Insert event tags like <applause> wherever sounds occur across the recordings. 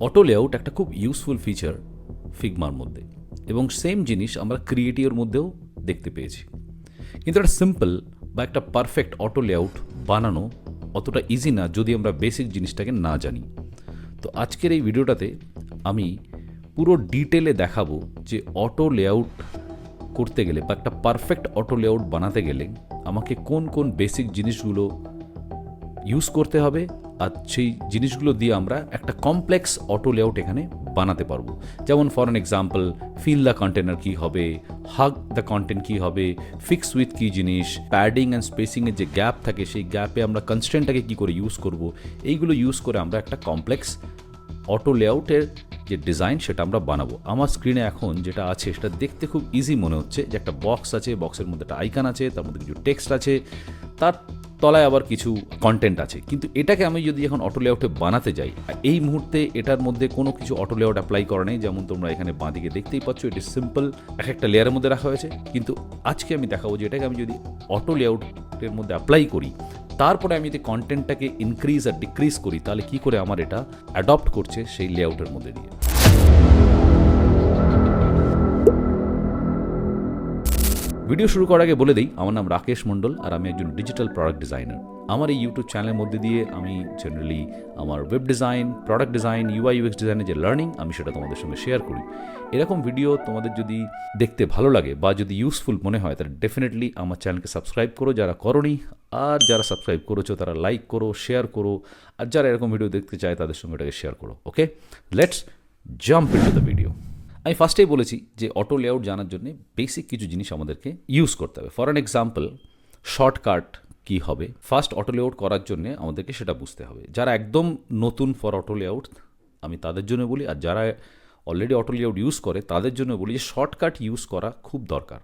Auto layout একটা খুব useful feature ফিগমার মধ্যে। এবং সেম জিনিস আমরা ক্রিয়েটিভের মধ্যেও দেখতে পেয়েছি। কিন্তু একটা সিম্পল বা একটা পারফেক্ট অটো লেআউট বানানো অতটা ইজি না যদি আমরা বেসিক জিনিসটাকে না জানি। তো আজকের এই ভিডিওটাতে আমি পুরো ডিটেলে দেখাবো যে অটো লেআউট করতে গেলে বা একটা পারফেক্ট অটো লেআউট বানাতে গেলে আমাকে কোন কোন বেসিক জিনিসগুলো ইউজ করতে হবে আর সেই জিনিসগুলো দিয়ে আমরা একটা কমপ্লেক্স অটো লেআউট এখানে বানাতে পারব। যেমন for an example fill the container কী হবে হাগ দ্য কন্টেন্ট কী হবে ফিক্স উইথ কী জিনিস প্যাডিং অ্যান্ড স্পেসিংয়ের যে গ্যাপ থাকে সেই গ্যাপে আমরা কনস্ট্যান্টটাকে কী করে ইউজ করব, এইগুলো ইউজ করে আমরা একটা কমপ্লেক্স অটো লেআউটের যে ডিজাইন সেটা আমরা বানাবো। আমার স্ক্রিনে এখন যেটা আছে সেটা দেখতে খুব ইজি মনে হচ্ছে যে একটা বক্স আছে বক্সের মধ্যে একটা আইকান আছে, তার মধ্যে কিছু টেক্সট আছে, তার তলায় আবার কিছু কন্টেন্ট আছে। কিন্তু এটাকে আমি যদি এখন অটো লেআউটে বানাতে যাই, এই মুহূর্তে এটার মধ্যে কোনো কিছু অটো লেআউট অ্যাপ্লাই করা নেই, যেমন তোমরা এখানে বাঁদিকে দেখতেই পাচ্ছ, এটি সিম্পল এক একটা লেয়ারের মধ্যে রাখা হয়েছে। কিন্তু আজকে আমি দেখাবো যে এটাকে আমি যদি অটো লেআউটের মধ্যে অ্যাপ্লাই করি, তারপরে আমি যদি কন্টেন্টটাকে ইনক্রিজ আর ডিক্রিজ করি, তাহলে কি করে আমার এটা অ্যাডপ্ট করছে সেই লেআউটের মধ্যে দিয়ে? ভিডিও শুরু করার আগে বলে দিই, আমার নাম রাকেশ মণ্ডল আর আমি একজন ডিজিটাল প্রোডাক্ট ডিজাইনার আমার এই ইউটিউব চ্যানেলের মধ্যে দিয়ে আমি জেনারেলি আমার web design product design UI UX ডিজাইনের যে লার্নিং আমি সেটা তোমাদের সঙ্গে শেয়ার করি। এরকম ভিডিও তোমাদের যদি দেখতে ভালো লাগে বা যদি ইউজফুল মনে হয়, তাহলে ডেফিনেটলি আমার চ্যানেলকে সাবস্ক্রাইব করো যারা করনি, আর যারা সাবস্ক্রাইব করেছ, তারা লাইক করো শেয়ার করো, আর যারা এরকম ভিডিও দেখতে চায়, তাদের সঙ্গে এটাকে শেয়ার করো okay let's jump into the video আমি ফার্স্টেই বলেছি যে অটো লেআউট জানার জন্য বেসিক কিছু জিনিস আমাদেরকে ইউজ করতে হবে। ফর অ্যান এক্সাম্পল শর্টকাট কী হবে? ফার্স্ট অটো লেআউট করার জন্য আমাদেরকে সেটা বুঝতে হবে। যারা একদম নতুন ফর অটো লেআউট আমি তাদের জন্য বলি, আর যারা অলরেডি অটো লেআউট ইউজ করে, তাদের জন্য বলি যে শর্টকাট ইউজ করা খুব দরকার।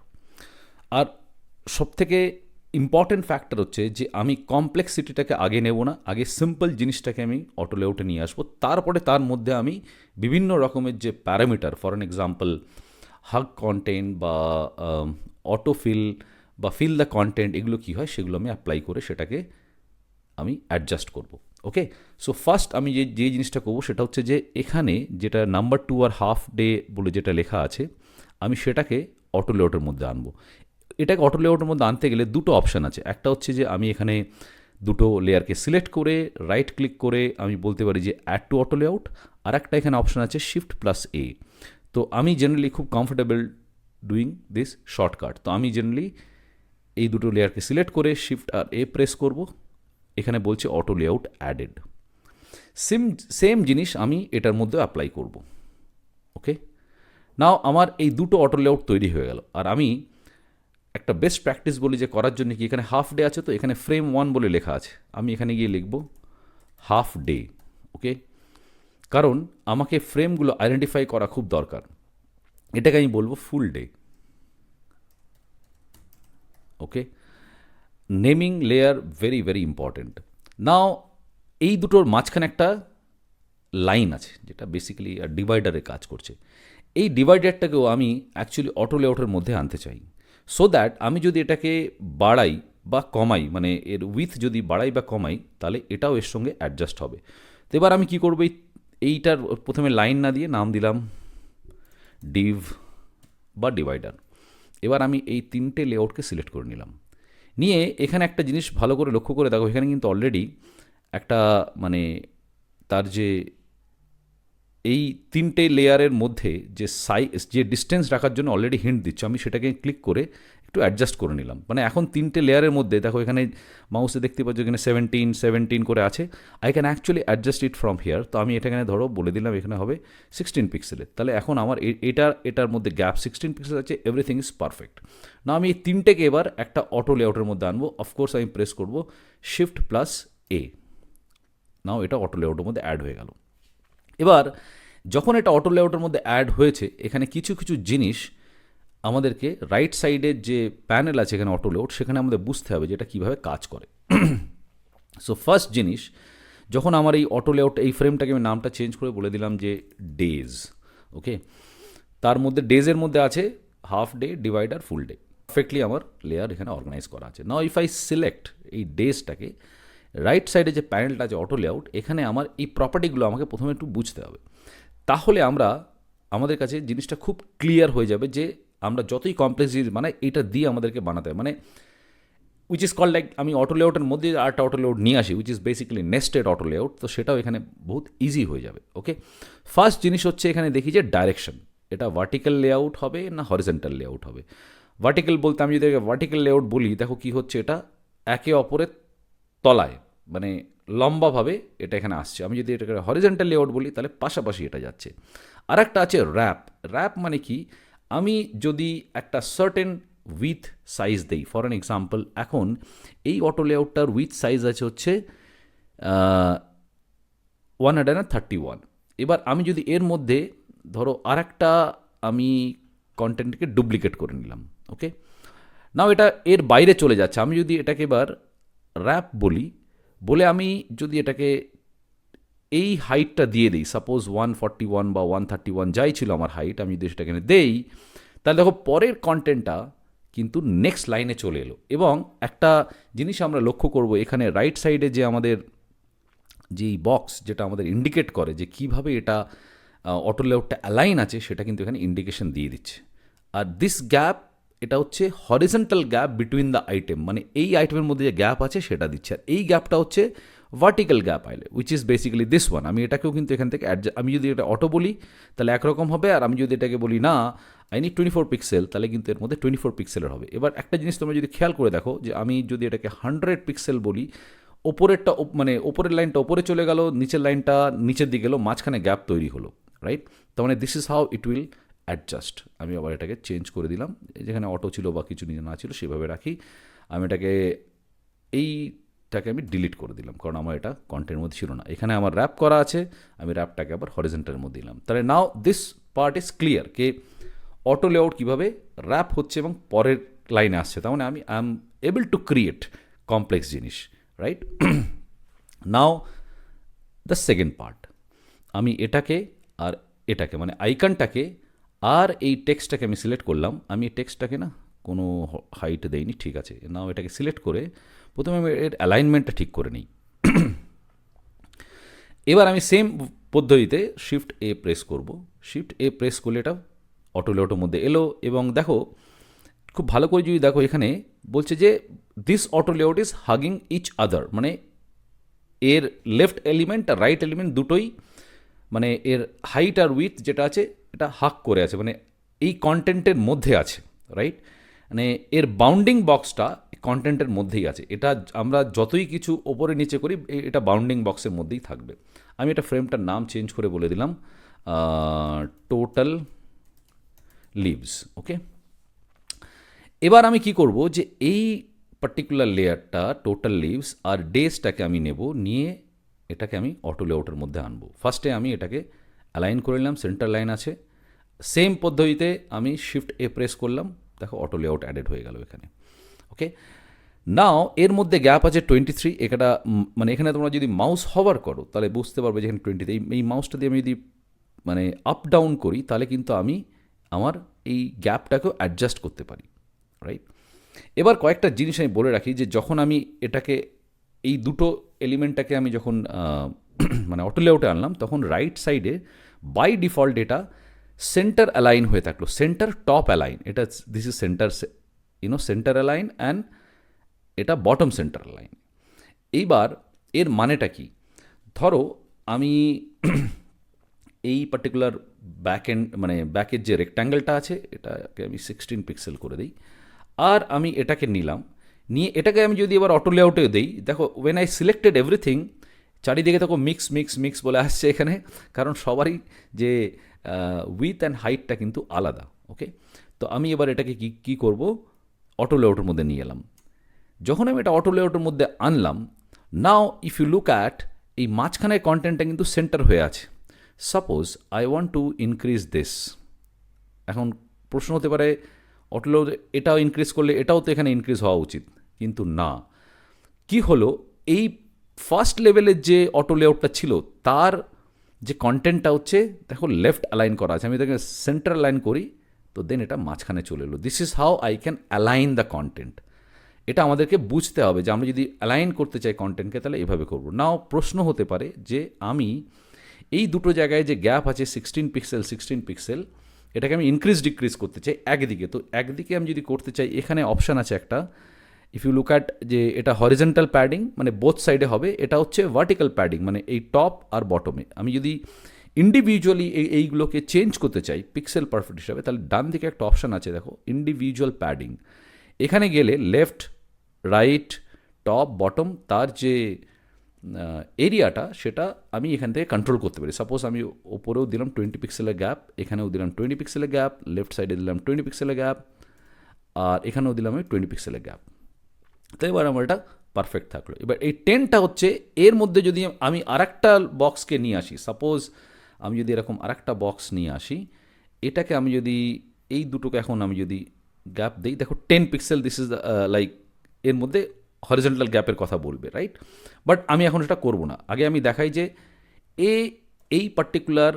আর সবথেকে ইম্পর্টেন্ট ফ্যাক্টর হচ্ছে যে আমি কমপ্লেক্সিটিটাকে আগে নেব না, আগে সিম্পল জিনিসটাকে আমি অটো লেআউটে নিয়ে আসব। তারপরে তার মধ্যে আমি বিভিন্ন রকমের যে parameter for an example hug content বা অটো ফিল বা ফিল দ্য কন্টেন্ট এগুলো কী হয় সেগুলো আমি অ্যাপ্লাই করে সেটাকে আমি অ্যাডজাস্ট করব ওকে সো ফার্স্ট আমি যে যে জিনিসটা করব সেটা হচ্ছে যে এখানে যেটা নাম্বার টু আর হাফ ডে বলে যেটা লেখা আছে, আমি সেটাকে অটো লেআউটের মধ্যে আনব। এটাকে অটো লেআউটের মধ্যে আনতে গেলে দুটো অপশান আছে। একটা হচ্ছে যে আমি এখানে দুটো লেয়ারকে সিলেক্ট করে রাইট ক্লিক করে আমি বলতে পারি যে অ্যাড টু অটো লেআউট আর একটা এখানে অপশান আছে শিফট প্লাস এ তো আমি জেনারেলি খুব কমফোর্টেবল ডুইং দিস শর্টকাট তো আমি জেনারেলি এই দুটো লেয়ারকে সিলেক্ট করে শিফট আর এ প্রেস করব। এখানে বলছে auto layout added same same জিনিস আমি এটার মধ্যে অ্যাপ্লাই করব। ওকে নাও আমার এই দুটো অটো লেআউট তৈরি হয়ে গেল। আর আমি একটা বেস্ট প্র্যাকটিস বলি যে করার জন্য কি? এখানে হাফ ডে আছে তো, এখানে ফ্রেম ওয়ান বলে লেখা আছে। আমি এখানে গিয়ে লিখব হাফ ডে ওকে কারণ আমাকে ফ্রেমগুলো আইডেন্টিফাই করা খুব দরকার। এটাকে আমি বলব full day okay naming layer very very important now এই দুটোর মাঝখানে একটা লাইন আছে, যেটা বেসিক্যালি ডিভাইডারে কাজ করছে। এই ডিভাইডারটাকেও আমি অ্যাকচুয়ালি অটো লেআউটের মধ্যে আনতে চাই। সো দ্যাট আমি যদি এটাকে বাড়াই বা কমাই মানে এর উইথ যদি বাড়াই বা কমাই, তাহলে এটাও এর সঙ্গে অ্যাডজাস্ট হবে। তো এবার আমি কী করব? এই, এইটার প্রথমে লাইন না দিয়ে নাম দিলাম ডিভ বা ডিভাইডার এবার আমি এই তিনটে লেআউটকে সিলেক্ট করে নিলাম। নিয়ে এখানে একটা জিনিস ভালো করে লক্ষ্য করে দেখো, এখানে কিন্তু অলরেডি একটা মানে তার যে এই তিনটে লেয়ারের মধ্যে যে সাই যে ডিস্টেন্স রাখার জন্য অলরেডি হিন্ট দিচ্ছে, আমি সেটাকে ক্লিক করে একটু অ্যাডজাস্ট করে নিলাম। মানে এখন তিনটে লেয়ারের মধ্যে, দেখো এখানে মাউসে দেখতে পাচ্ছ এখানে সেভেন্টিন সেভেন্টিন করে আছে। I can actually adjust it from here তো আমি এটা এখানে ধরো, বলে দিলাম এখানে হবে সিক্সটিন পিক্সেলের তাহলে এখন আমার এটার এটার মধ্যে গ্যাপ সিক্সটিন পিক্সেল আছে এভরিথিং ইজ পারফেক্ট না, আমি এই তিনটেকে এবার একটা অটো লেআউটের মধ্যে আনব। অফকোর্স আমি প্রেস করব শিফট প্লাস এ নাও এটা অটো লেআউটের মধ্যে অ্যাড হয়ে গেল। এবার, যখন এটা অটো লেআউটের মধ্যে অ্যাড হয়েছে, এখানে কিছু কিছু জিনিস আমাদেরকে রাইট সাইডের যে প্যানেল আছে এখানে অটো লেআউট সেখানে আমাদের বুঝতে হবে যে এটা কীভাবে কাজ করে। সো ফার্স্ট জিনিস, যখন আমার এই অটো লেআউট এই ফ্রেমটাকে আমি নামটা চেঞ্জ করে বলে দিলাম যে ডেজ ওকে তার মধ্যে ডেজের মধ্যে আছে half day divider full day perfectly আমার লেয়ার এখানে অর্গানাইজ করা আছে। নাও ইফ আই সিলেক্ট এই ডেজটাকে রাইট সাইডে যে প্যানেলটা আছে অটো লেআউট এখানে আমার এই প্রপার্টিগুলো আমাকে প্রথমে একটু বুঝতে হবে। তাহলে আমরা, আমাদের কাছে জিনিসটা খুব ক্লিয়ার হয়ে যাবে যে আমরা যতই কমপ্লেক্স জিনিস বানাই, এটা দিয়ে আমাদেরকে বানাতে হবে। মানে উইচ ইজ কল লাইক আমি অটো লেআউটের মধ্যে আরেকটা অটো লেআউট নিয়ে আসি which is basically nested auto layout তো সেটাও এখানে বহুত ইজি হয়ে যাবে ওকে ফার্স্ট জিনিস হচ্ছে এখানে দেখি যে ডাইরেকশন এটা ভার্টিক্যাল লেআউট হবে না হরিজেন্টাল লেআউট হবে? ভার্টিক্যাল বলতে আমি যদি ভার্টিক্যাল লেআউট বলি, দেখো কি হচ্ছে এটা একে অপরের তলায় মানে লম্বাভাবে এটা এখানে আসছে। আমি যদি এটাকে হরিজেন্টাল লেআউট বলি, তাহলে পাশাপাশি এটা যাচ্ছে। আর একটা আছে র্যাপ র্যাপ মানে কি? আমি যদি একটা সার্টেন উইথ সাইজ দেই ফর অ্যান এক্সাম্পল এখন এই অটো লেআউটটার উইথ সাইজ আছে হচ্ছে one hundred and thirty one এবার আমি যদি এর মধ্যে, ধরো আর একটা আমি কন্টেন্টকে ডুপ্লিকেট করে নিলাম ওকে নাও এটা এর বাইরে চলে যাচ্ছে। আমি যদি এটাকে এবার র্যাপ বলি বলে আমি যদি এটাকে এই হাইটটা দিয়ে দিই সাপোজ ওয়ান ফর্টি ওয়ান বা ওয়ান থার্টি ওয়ান যাই ছিল আমার হাইট, আমি যদি সেটা এখানে দেই, তাহলে দেখো পরের কন্টেন্টটা কিন্তু নেক্সট লাইনে চলে এলো। এবং একটা জিনিস আমরা লক্ষ্য করব, এখানে রাইট সাইডে যে আমাদের যেই বক্স যেটা আমাদের ইন্ডিকেট করে যে কীভাবে এটা অটো লেআউটটা অ্যালাইন আছে, সেটা কিন্তু এখানে ইন্ডিকেশন দিয়ে দিচ্ছে। আর দিস গ্যাপ এটা হচ্ছে horizontal gap between the item মানে এই আইটেমের মধ্যে যে গ্যাপ আছে সেটা দিচ্ছে। আর এই গ্যাপটা হচ্ছে ভার্টিক্যাল গ্যাপ আইলে which is basically this one আমি এটাকেও কিন্তু এখান থেকে আমি যদি এটা অটো বলি, তাহলে একরকম হবে। আর আমি যদি এটাকে বলি, না I need twenty four pixel তাহলে কিন্তু এর মধ্যে টোয়েন্টি ফোর পিক্সেলের হবে। এবার একটা জিনিস তোমরা যদি খেয়াল করে দেখো, যে আমি যদি এটাকে হান্ড্রেড পিক্সেল বলি, ওপরেরটা ওপ- মানে ওপরের লাইনটা ওপরে চলে গেল, নিচের লাইনটা নিচের দিকে গেলো, মাঝখানে গ্যাপ তৈরি হলো রাইট তার মানে this is how it will adjust আমি আবার এটাকে চেঞ্জ করে দিলাম। যেখানে অটো ছিল বা কিছু নিজে না ছিল, সেভাবে রাখি। আমি এটাকে, এইটাকে আমি ডিলিট করে দিলাম। কারণ আমার এটা কন্টেন্টের মধ্যে ছিল না। এখানে আমার র্যাপ করা আছে। আমি র্যাপটাকে আবার হরিজেন্টালের মধ্যে দিলাম। তাহলে now this part is clear K auto layout কীভাবে র্যাপ হচ্ছে এবং পরের লাইনে আসছে। তার মানে আমি I am able to create complex জিনিস right now the second part আমি এটাকে আর এটাকে মানে আইকনটাকে আর এই টেক্সটটাকে আমি সিলেক্ট করলাম। আমি এই টেক্সটটাকে না কোনো হাইট দেইনি, ঠিক আছে। নাও এটাকে সিলেক্ট করে প্রথমে আমি এর অ্যালাইনমেন্টটা ঠিক করে নিই। এবার আমি সেম পদ্ধতিতে শিফট এ প্রেস করব। শিফট এ প্রেস করলে এটা অটো লেআউটের মধ্যে এলো এবং দেখো, খুব ভালো করে যদি দেখো এখানে বলছে যে this auto layout is hugging each other মানে এর লেফট এলিমেন্ট আর রাইট এলিমেন্ট দুটোই মানে এর হাইট আর উইথ যেটা আছে এটা হাক করে আছে মানে এই কন্টেন্টের মধ্যে আছে রাইট মানে এর বাউন্ডিং বক্সটা কন্টেন্টের মধ্যেই আছে। এটা আমরা যতই কিছু ওপরে নিচে করি এটা বাউন্ডিং বক্সের মধ্যেই থাকবে। আমি এটা ফ্রেমটার নাম চেঞ্জ করে বলে দিলাম। টোটাল লিভস ওকে এবার আমি কি করব যে এই পার্টিকুলার লেয়ারটা টোটাল লিভস আর ডেসটাকে আমি নেব, নিয়ে এটাকে আমি অটো লেআউটের মধ্যে আনব। ফার্স্টে আমি এটাকে অ্যালাইন করে নিলাম সেন্টার লাইন আছে। সেম পদ্ধতিতে আমি শিফট এ প্রেস করলাম, দেখো অটো লেআউট অ্যাডেড হয়ে গেল এখানে। ওকে নাও এর মধ্যে গ্যাপ আছে টোয়েন্টি থ্রি এটা মানে এখানে তোমরা যদি মাউস হভার করো, তাহলে বুঝতে পারবে যে এখানে টোয়েন্টি এই এই মাউসটা দিয়ে আমি যদি মানে আপ ডাউন করি, তাহলে কিন্তু আমি আমার এই গ্যাপটাকেও অ্যাডজাস্ট করতে পারি রাইট এবার কয়েকটা জিনিস আমি বলে রাখি যে যখন আমি এটাকে, এই দুটো এলিমেন্টটাকে আমি যখন <clears throat> মানে অটো লেআউটে আনলাম, তখন রাইট সাইডে বাই ডিফল্ট এটা সেন্টার অ্যালাইন হয়ে থাকল সেন্টার টপ অ্যালাইন এটা this is centre you know centre align and এটা বটম সেন্টার অ্যালাইন এইবার এর মানেটা কি? ধরো আমি <clears throat> এই পার্টিকুলার ব্যাক এন্ড মানে ব্যাকের যে রেক্ট্যাঙ্গেলটা আছে, এটাকে আমি সিক্সটিন পিক্সেল করে দিই, আর আমি এটাকে নিলাম, নিয়ে এটাকে আমি যদি এবার অটো লেআউটে দিই, দেখো ওয়েন আই সিলেক্টেড এভরিথিং চারিদিকে দেখো মিক্স মিক্স মিক্স বলে আসছে এখানে, কারণ সবারই যে উইথ অ্যান্ড হাইটটা কিন্তু আলাদা ওকে তো আমি এবার এটাকে কি, কী করব? অটো লেআউটের মধ্যে নিয়ে এলাম। যখন আমি এটা অটো লেআউটের মধ্যে আনলাম now if you look at এই মাঝখানের কন্টেন্টটা কিন্তু সেন্টার হয়ে আছে। Suppose I want to increase this এখন প্রশ্ন হতে পারে অটো লেআউট এটাও ইনক্রিজ করলে এটাও তো এখানে ইনক্রিজ হওয়া উচিত। কিন্তু না। কি হলো? এই ফার্স্ট লেভেলের যে অটো লেআউটটা ছিল, তার যে কন্টেন্টটা হচ্ছে, দেখো লেফট অ্যালাইন করা আছে। আমি তাকে সেন্টার অ্যালাইন করি, তো দেন এটা মাঝখানে চলে এলো। This is how I can align the content এটা আমাদেরকে বুঝতে হবে যে আমরা যদি অ্যালাইন করতে চাই কন্টেন্টকে তাহলে এভাবে করব। নাও প্রশ্ন হতে পারে যে আমি এই দুটো জায়গায় যে গ্যাপ আছে সিক্সটিন পিক্সেল সিক্সটিন পিক্সেল এটাকে আমি ইনক্রিজ ডিক্রিজ করতে চাই একদিকে। তো একদিকে আমি যদি করতে চাই, এখানে অপশান আছে একটা ইফ ইউ লুক অ্যাট যে এটা হরিজেন্টাল প্যাডিং মানে বোথ সাইডে হবে, এটা হচ্ছে ভার্টিক্যাল প্যাডিং মানে এই টপ আর বটমে আমি যদি ইন্ডিভিজুয়ালি এই, এইগুলোকে চেঞ্জ করতে চাই পিক্সেল পারফেক্ট হিসাবে, তাহলে ডান দিকে একটা অপশান আছে, দেখো ইন্ডিভিজুয়াল প্যাডিং এখানে গেলে লেফট রাইট টপ বটম তার যে এরিয়াটা সেটা আমি এখান থেকে কন্ট্রোল করতে পারি। সাপোজ আমি ওপরেও দিলাম টোয়েন্টি পিক্সেলের গ্যাপ এখানেও দিলাম টোয়েন্টি পিক্সেলের গ্যাপ লেফট সাইডে দিলাম টোয়েন্টি পিক্সেলের গ্যাপ আর এখানেও দিলাম আমি টোয়েন্টি পিক্সেলের গ্যাপ তো এবার আমার এটা পারফেক্ট থাকল। এবার এই টেনটা হচ্ছে, এর মধ্যে যদি আমি আরেকটা বক্সকে নিয়ে আসি সাপোজ আমি যদি এরকম আরেকটা বক্স নিয়ে আসি, এটাকে আমি যদি, এই দুটোকে এখন আমি যদি গ্যাপ দিই, দেখো ten pixel this is like এর মধ্যে হরিজেন্টাল গ্যাপের কথা বলবে রাইট বাট আমি এখন এটা করব না। আগে আমি দেখাই যে, এ, এই পার্টিকুলার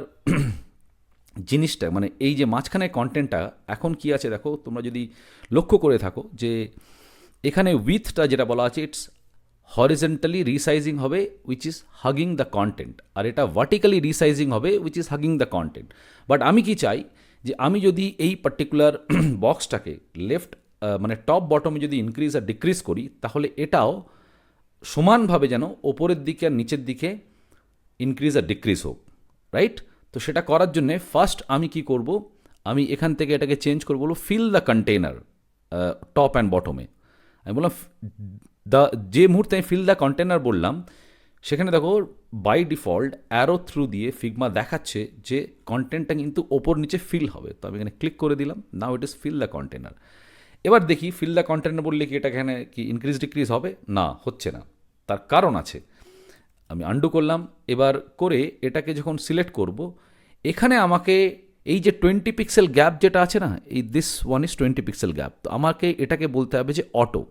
<clears throat> জিনিসটা মানে এই যে মাঝখানে কন্টেন্টটা এখন কি আছে দেখো, তোমরা যদি লক্ষ্য করে থাকো যে এখানে উইথটা যেটা বলা আছে ইটস হরিজেন্টালি রিসাইজিং হবে which is hugging the content আর এটা ভার্টিক্যালি রিসাইজিং হবে which is hugging the content but আমি কি চাই যে আমি যদি এই পার্টিকুলার বক্সটাকে লেফট মানে টপ বটমে যদি ইনক্রিজ আর ডিক্রিজ করি, তাহলে এটাও সমানভাবে যেন ওপরের দিকে আর নিচের দিকে ইনক্রিজ আর ডিক্রিজ হোক রাইট তো সেটা করার জন্যে ফার্স্ট আমি কি করব? আমি এখান থেকে এটাকে চেঞ্জ করব fill the container top and বটমে আমি বললাম দ্য যে মুহূর্তে আমি ফিল দ্য কন্টেনার বললাম, সেখানে দেখো বাই ডিফল্ট অ্যারো থ্রু দিয়ে ফিগমা দেখাচ্ছে যে কন্টেন্টটা কিন্তু ওপর নিচে ফিল হবে। তো আমি এখানে ক্লিক করে দিলাম now it is fill the container এবার দেখি ফিল দ্য কন্টেনার বললে কি এটা এখানে কি ইনক্রিজ ডিক্রিজ হবে? না, হচ্ছে না। তার কারণ আছে। আমি আন্ডু করলাম, এবার করে এটাকে যখন সিলেক্ট করব, এখানে আমাকে এই যে টোয়েন্টি পিক্সেল গ্যাপ যেটা আছে না, এই this one is twenty pixel gap তো আমাকে এটাকে বলতে হবে যে অটো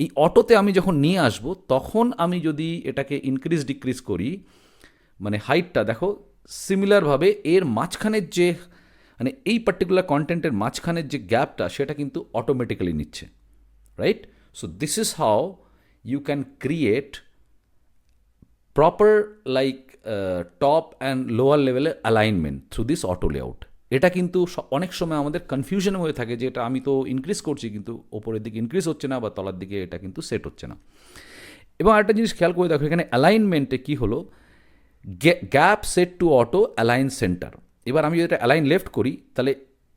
এই অটোতে আমি যখন নিয়ে আসব, তখন আমি যদি এটাকে ইনক্রিজ ডিক্রিজ করি মানে হাইটটা দেখো সিমিলারভাবে এর মাঝখানের যে মানে এই পার্টিকুলার কন্টেন্টের মাঝখানের যে গ্যাপটা সেটা কিন্তু অটোমেটিক্যালি নিচ্ছে right so this is how you can create proper like top and lower লেভেলের alignment through this auto layout এটা কিন্তু অনেক সময় আমাদের কনফিউশন হয়ে থাকে যে এটা আমি তো ইনক্রিজ করছি, কিন্তু ওপরের দিকে ইনক্রিজ হচ্ছে না বা তলার দিকে এটা কিন্তু সেট হচ্ছে না। এবং একটা জিনিস খেয়াল করে দেখো, এখানে অ্যালাইনমেন্টে কী হলো? Gap set to auto align centre এবার আমি যদি এটা অ্যালাইন লেফট করি, তাহলে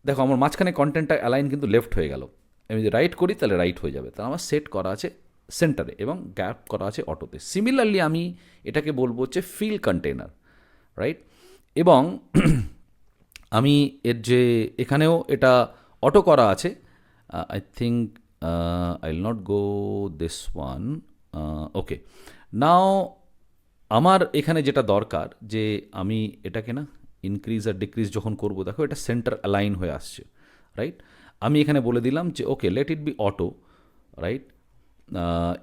দেখো আমার মাঝখানে কন্টেন্টটা অ্যালাইন কিন্তু লেফট হয়ে গেল। আমি যদি রাইট করি, তাহলে রাইট হয়ে যাবে। তাহলে আমার সেট করা আছে সেন্টারে এবং গ্যাপ করা আছে অটোতে সিমিলারলি আমি এটাকে বলব হচ্ছে ফিল কন্টেনার রাইট এবং আমি এর যে এখানেও এটা অটো করা আছে। I think I will not go this one okay now আমার এখানে যেটা দরকার যে আমি এটাকে না ইনক্রিজ আর ডিক্রিজ যখন করব, দেখো এটা সেন্টার অ্যালাইন হয়ে আসছে রাইট আমি এখানে বলে দিলাম যে okay let it be auto right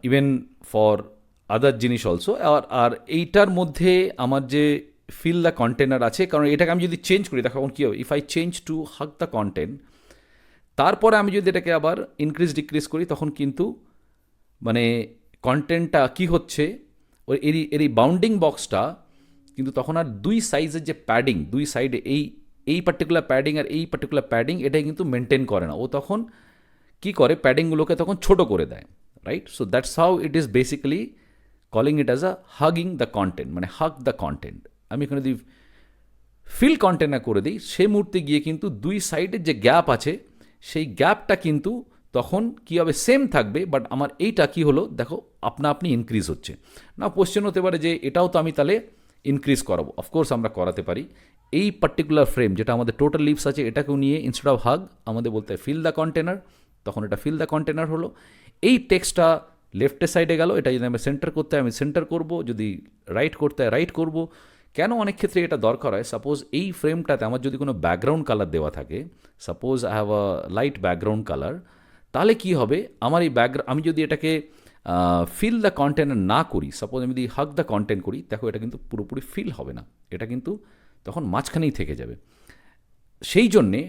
even for other জিনিস অলসো আর আর এইটার মধ্যে আমার যে ফিল দ্য কন্টেনার আছে। কারণ এটাকে আমি যদি চেঞ্জ করি, দেখো কী হবে? If I change to hug the content তারপরে আমি যদি এটাকে আবার ইনক্রিজ ডিক্রিজ করি, তখন কিন্তু মানে কন্টেন্টটা কি হচ্ছে? ওই এর এর এই বাউন্ডিং বক্সটা কিন্তু তখন আর দুই সাইজের যে প্যাডিং দুই সাইডে এই এই পার্টিকুলার প্যাডিং আর এই পার্টিকুলার প্যাডিং এটাই কিন্তু মেনটেন করে না। ও তখন কি করে? প্যাডিংগুলোকে তখন ছোট করে দেয় right so that's how it is basically calling it as a hugging the content মানে হাগ দ্য কন্টেন্ট আমি এখানে যদি ফিল কন্টেনার করে দিই, সেই মুহূর্তে গিয়ে কিন্তু দুই সাইডের যে গ্যাপ আছে, সেই গ্যাপটা কিন্তু তখন কী হবে? সেম থাকবে বাট আমার এইটা কি হলো? দেখো, আপনা আপনি ইনক্রিজ হচ্ছে। না কোশ্চেন হতে পারে যে এটাও তো আমি তাহলে ইনক্রিজ করাবো। অফকোর্স আমরা করাতে পারি। এই পার্টিকুলার ফ্রেম যেটা আমাদের টোটাল লিভস আছে, এটাকেও নিয়ে ইনস্টেড অফ হাগ আমাদের বলতে হয় ফিল দ্য কন্টেনার তখন এটা ফিল দ্য কন্টেনার হলো। এই টেক্সটটা লেফটের সাইডে গেল, এটা যদি আমি সেন্টার করতে হয়, আমি সেন্টার করব। যদি রাইট করতে হয় রাইট করব। কেন অনেক ক্ষেত্রে এটা দরকার হয়? সাপোজ এই ফ্রেমটাতে আমার যদি কোনো ব্যাকগ্রাউন্ড কালার দেওয়া থাকে suppose I have a light background colour তাহলে কি হবে? আমার এই ব্যাকগ্রাউন্ড আমি যদি এটাকে ফিল দ্য কন্টেন্ট না করি সাপোজ আমি যদি হাক দ্য কন্টেন্ট করি, দেখো এটা কিন্তু পুরোপুরি ফিল হবে না। এটা কিন্তু তখন মাঝখানেই থেকে যাবে। সেই জন্যে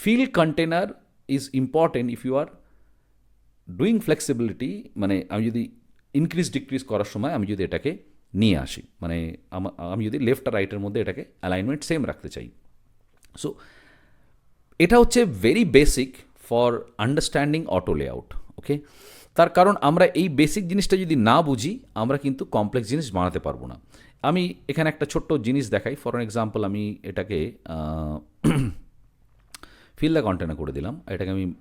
fill container is important if you are doing flexibility মানে আমি যদি ইনক্রিজ ডিক্রিজ করার সময় আমি যদি এটাকে নিয়ে আসি। মানে আমা- যদি লেফট আর রাইটের মধ্যে এটাকে অ্যালাইনমেন্ট সেম রাখতে চাই। সো এটা হচ্ছে very basic for understanding auto layout okay তার কারণ আমরা এই বেসিক জিনিসটা যদি না বুঝি, আমরা কিন্তু কমপ্লেক্স জিনিস বানাতে পারব না। আমি এখানে একটা ছোট্ট জিনিস দেখাই। ফর অ্যান এক্সাম্পল আমি এটাকে ফিল দ্য কন্টেনার করে দিলাম। এটাকে আমি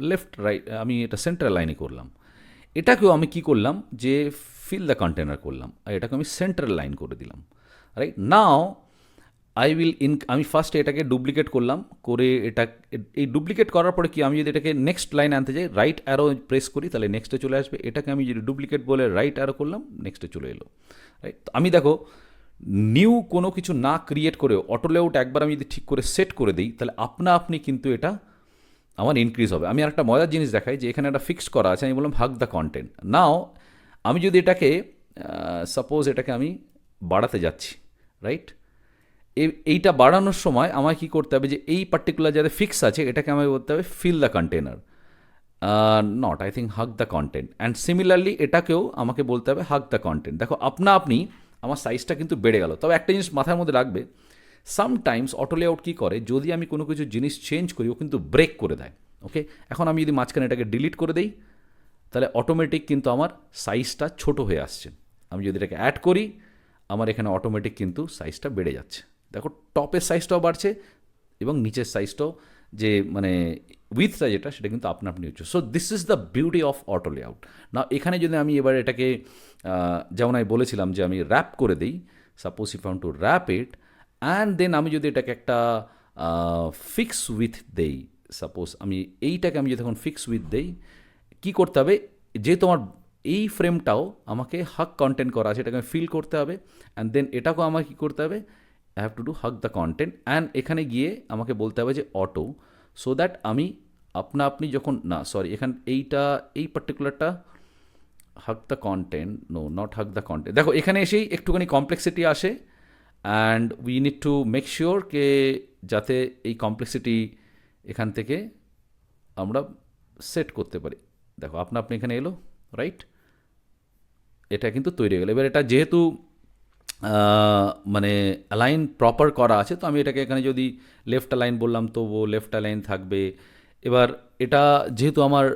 লেফট রাইট আমি এটা সেন্ট্রাল লাইনে করলাম। এটাকেও আমি কি করলাম যে ফিল দ্য কন্টেনার করলাম, আর এটাকে আমি সেন্টার লাইন করে দিলাম right now I will in আমি ফার্স্টে এটাকে ডুপ্লিকেট করলাম, করে এটা এই ডুপ্লিকেট করার পরে কি, আমি যদি এটাকে নেক্সট লাইন আনতে যাই রাইট অ্যারো প্রেস করি, তাহলে নেক্সটে চলে আসবে। এটাকে আমি যদি ডুপ্লিকেট বলে রাইট অ্যারো করলাম নেক্সটে চলে এলো রাইট আমি দেখো নিউ কোনো কিছু না ক্রিয়েট করে অটো লেআউট একবার আমি যদি ঠিক করে সেট করে দিই, তাহলে আপনা আপনি কিন্তু এটা আমার ইনক্রিজ হবে। আমি আর একটা মজার জিনিস দেখাই, যে এখানে একটা ফিক্সড করা আছে, আমি বললাম হাক দ্য কন্টেন্ট নাও আমি যদি এটাকে সাপোজ এটাকে আমি বাড়াতে যাচ্ছি রাইট এইটা বাড়ানোর সময় আমায় কী করতে হবে যে, এই পার্টিকুলার যাতে ফিক্স আছে, এটাকে আমাকে বলতে হবে fill the container not I think hug the content and similarly এটাকেও আমাকে বলতে হবে হাক দ্য কন্টেন্ট দেখো, আপনা আপনি, আমার সাইজটা কিন্তু বেড়ে গেল। তবে একটা জিনিস মাথার মধ্যে রাখবে সামটাইমস অটো লেআউট কী করে, যদি আমি কোনো কিছু জিনিস চেঞ্জ করি, ও কিন্তু ব্রেক করে দেয় ওকে এখন আমি যদি মাঝখানে এটাকে ডিলিট করে দিই তাহলে অটোমেটিক কিন্তু আমার সাইজটা ছোট হয়ে আসছে। আমি যদি এটাকে অ্যাড করি, আমার এখানে অটোমেটিক কিন্তু সাইজটা বেড়ে যাচ্ছে। দেখো টপের সাইজটাও বাড়ছে এবং নিচের সাইজটাও যে মানে উইথটা যেটা, সেটা কিন্তু আপনা আপনি হচ্ছে so this is the beauty of auto layout না এখানে যদি আমি এবার এটাকে যেমন আমি বলেছিলাম যে, আমি র্যাপ করে দিই suppose if want to wrap it and then আমি যদি এটাকে একটা ফিক্স উইথ দেই সাপোজ আমি এইটাকে আমি যদি এখন ফিক্স উইথ দেই কী করতে হবে? যে তোমার এই ফ্রেমটাও আমাকে হাক কন্টেন্ট করা আছে, এটাকে ফিল করতে হবে অ্যান্ড দেন এটাকেও আমাকে কী করতে হবে? I have to do hug the content and এখানে গিয়ে আমাকে বলতে হবে যে অটো সো দ্যাট আমি আপনা আপনি যখন, না সরি এখান, এইটা, এই পার্টিকুলারটা hug the content no not hug the content দেখো, এখানে এসেই একটুখানি কমপ্লেক্সিটি আসে and we need to make sure কে যাতে এই কমপ্লেক্সিটি এখান থেকে আমরা সেট করতে পারি। দেখো, আপনা আপনি এখানে এলো রাইট এটা কিন্তু তৈরি হয়ে গেল। এবার এটা যেহেতু মানে অ্যালাইন প্রপার করা আছে, তো আমি এটাকে এখানে যদি লেফট অ্যালাইন বললাম তো ও লেফট অ্যালাইন থাকবে। এবার এটা যেহেতু আমার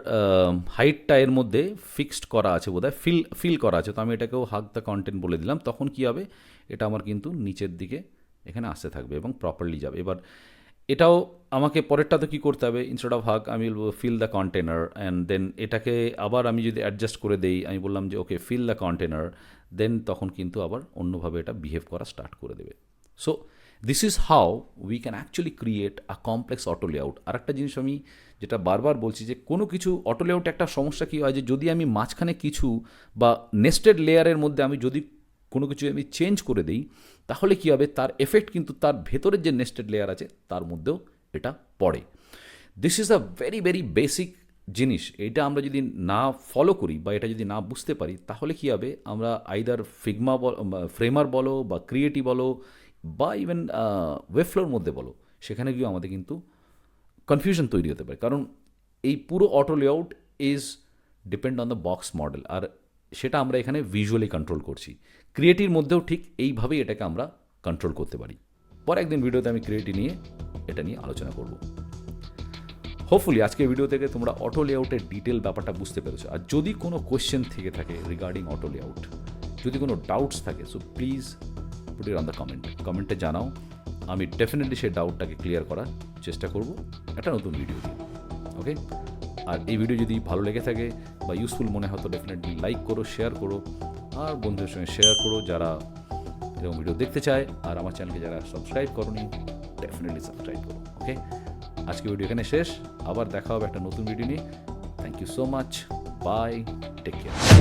হাইটটা এর মধ্যে ফিক্সড করা আছে বোধহয় ফিল ফিল করা আছে, তো আমি এটাকেও হাক দ্য কন্টেন্ট বলে দিলাম, তখন কি হবে? এটা আমার কিন্তু নিচের দিকে এখানে আসতে থাকবে এবং প্রপারলি যাবে। এবার এটাও আমাকে পরেরটা তো কী করতে হবে? ইনস্টেড অফ হাক আমি বলব fill the container and then এটাকে আবার আমি যদি অ্যাডজাস্ট করে দেই, আমি বললাম যে okay fill the container then তখন কিন্তু আবার অন্যভাবে এটা বিহেভ করা স্টার্ট করে দেবে। So this is how we can actually create a complex auto layout আর একটা জিনিস আমি যেটা বারবার বলছি যে, কোনো কিছু অটো লেআউট একটা সমস্যা কী হয় যে, যদি আমি মাঝখানে কিছু বা নেস্টেড লেয়ারের মধ্যে আমি যদি কোনো কিছু আমি চেঞ্জ করে দিই, তাহলে কী হবে? তার এফেক্ট কিন্তু তার ভেতরের যে নেস্টেড লেয়ার আছে, তার মধ্যেও এটা পড়ে। This is a very very basic জিনিস। এটা আমরা যদি না ফলো করি বা এটা যদি না বুঝতে পারি, তাহলে কী হবে? আমরা আইদার ফিগমা বল ফ্রেমার বলো বা ক্রিয়েটিভ বলো বা ইভেন ওয়েবফ্লোর মধ্যে বলো, সেখানে গিয়েও আমাদের কিন্তু কনফিউশন তৈরি হতে পারে। কারণ এই পুরো auto layout is depend on the box model আর সেটা আমরা এখানে ভিজুয়ালি কন্ট্রোল করছি। ক্রিয়েটির মধ্যেও ঠিক এইভাবেই এটাকে আমরা কন্ট্রোল করতে পারি। পর একদিন ভিডিওতে আমি ক্রিয়েটি নিয়ে এটা নিয়ে আলোচনা করব। হোপফুলি আজকের ভিডিও থেকে তোমরা অটো লেআউটের ডিটেল ব্যাপারটা বুঝতে পেরেছ। আর যদি কোনো কোয়েশ্চেন থেকে থাকে রিগার্ডিং অটো লেআউট যদি কোনো ডাউটস থাকে so please put it on the comment কমেন্টে জানাও। আমি ডেফিনেটলি সেই ডাউটটাকে ক্লিয়ার করার চেষ্টা করব একটা নতুন ভিডিও দিয়ে। ওকে আর এই ভিডিও যদি ভালো লেগে থাকে বা ইউজফুল মনে হয়, তো ডেফিনেটলি লাইক করো শেয়ার করো। আর বন্ধুদের সঙ্গে শেয়ার করো যারা এরকম ভিডিও দেখতে চায়, আর আমার চ্যানেলকে যারা সাবস্ক্রাইব করনি ডেফিনেটলি সাবস্ক্রাইব করো ওকে আজকে ভিডিও এখানে শেষ, আবার দেখা হবে একটা নতুন ভিডিও নিয়ে। Thank you so much bye take care